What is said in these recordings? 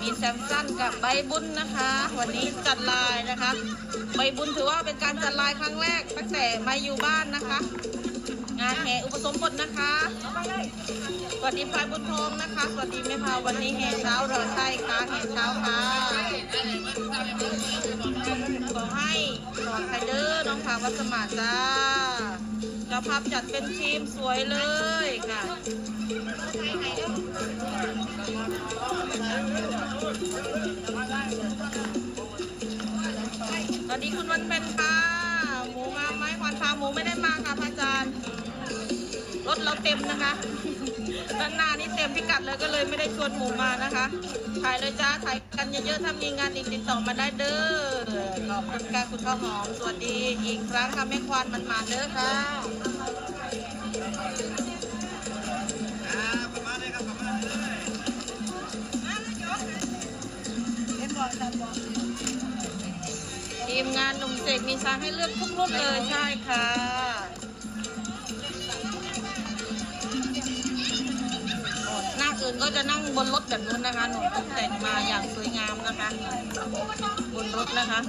มีแซมสันกับใบบุญนะคะ วันนี้จัดลายนะคะ ใบบุญถือว่าเป็นการจัดลายครั้งแรกตั้งแต่มาอยู่บ้านนะคะ งานแห่อุปสมบทนะคะสวัสดีพลายบุญทองนะคะ สวัสดีแม่พาวันนี้แห่เช้าเรอใช่ค่ะแห่เช้าค่ะขอให้ปลอดภัยเด้อน้องพาวัสมาจ้าเจ้าภาพจัดเป็นทีมสวยเลยค่ะ สวัสดีคุณวันเป็นค่ะ หมูมาไหมควันพาหมูไม่ได้มาค่ะพระอาจารย์ รถเราเต็มนะคะด้านหน้านี่เต็มพิกัดเลยก็เลยไม่ได้ชวนหมูมานะคะ ถ่ายเลยจ้าถ่ายกันเยอะๆถ้ามีงานอีกติดต่อมาได้เด้อ ขอบคุณค่ะคุณข้าวหอม สวัสดีอีกครั้งค่ะแม่ควานมันมาเด้อค่ะ ทีมงานหนุ่มเสกมีช้างให้เลือกทุกรุ่นเลยใช่ค่ะ หน้าอื่นก็จะนั่งบนรถแบบนู้นนะคะ หนูตกแต่งมาอย่างสวยงามนะคะ บนรถนะคะ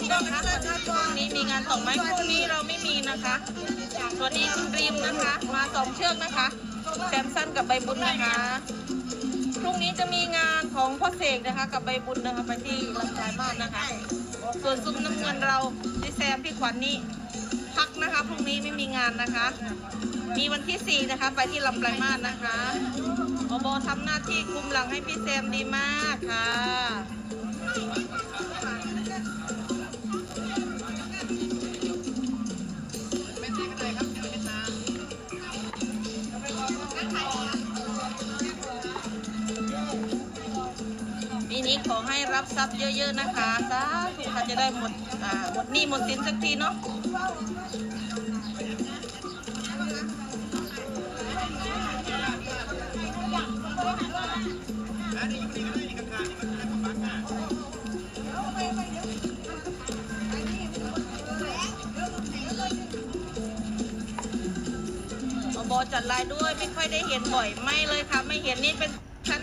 มันมันๆสิคะพรุ่งนี้มีงานต่อไหมพรุ่งนี้เราไม่มีนะคะสวัสดีคุณรีมนะคะ มาสองเชือกนะคะแซมสันกับใบบุญนะคะพรุ่งนี้จะมีงานของพ่อเสกนะคะ กับใบบุญนะคะไปที่ลำชายมาศนะคะ ส่วนซุ้มน้ำเงินเราพี่แซมพี่ขวัญนี่พักนะคะพรุ่งนี้ไม่มีงานนะคะ มีวันที่สี่นะคะ ไปที่ลำปลายมาศนะคะอบอทำหน้าที่คุมหลังให้พี่แซมดีมากค่ะ นี้ขอให้รับทรัพย์เยอะๆนะคะสาธุค่ะจะได้หมดอ่าหมดหนี้หมดสินสักทีเนาะบอจัดลายด้วยไม่ค่อยได้เห็นบ่อยไม่เลยค่ะ ไม่เห็นนี่เป็นชั้น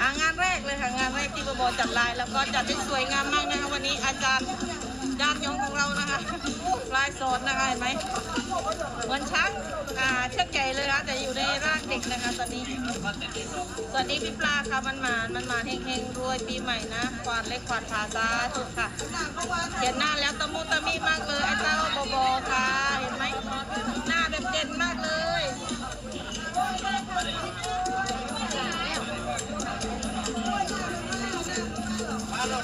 อ่างานแรกเลยค่ะงานแรกที่บบจัดลาย แล้วก็จัดได้สวยงามมากนะคะวันนี้อาจารย์จานยองของเรานะคะลายสอนนะคะเห็นไหมเหมือนช้างอ่าเชือกใหญ่เลยนะแต่อยู่ในร่างเด็กนะคะตอนนี้สวัสดีพี่ปลาค่ะมันหมานมันหมานเฮงๆรวยปีใหม่นะควานเล็กควานพาซาทุกค่ะเขียนหน้าแล้วตะมุตะมีมากเลยไอ้เต้าบอบอค่ะเห็นไหม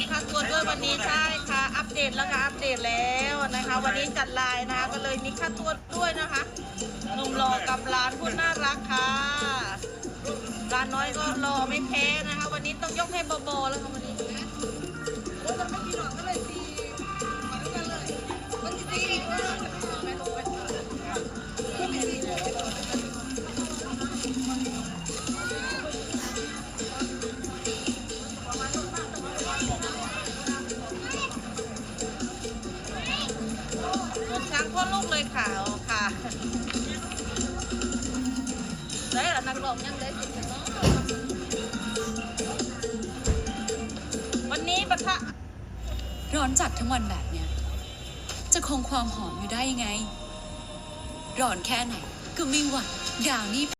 โอ้มีค่าตัวด้วยวันนี้ใช่ค่ะ อัปเดตแล้วค่ะอัปเดตแล้วนะคะ วันนี้จัดไลน์นะคะก็เลยมีค่าตัวด้วยนะคะหนุ่มหล่อกับร้านพูดน่ารักค่ะร้านน้อยก็รอไม่แพ้นะคะ วันนี้ต้องยกให้บอบแล้วค่ะวันนี้ ยค่ะอ๋อค่ะได้แล้วนักร้องยังได้สิเนาะวันนี้ปะทะร้อนจัดทั้งวันแบบเนี้ย จะคงความหอมอยู่ได้ยังไง ร้อนแค่ไหนก็ไม่หวั่นดาวนี่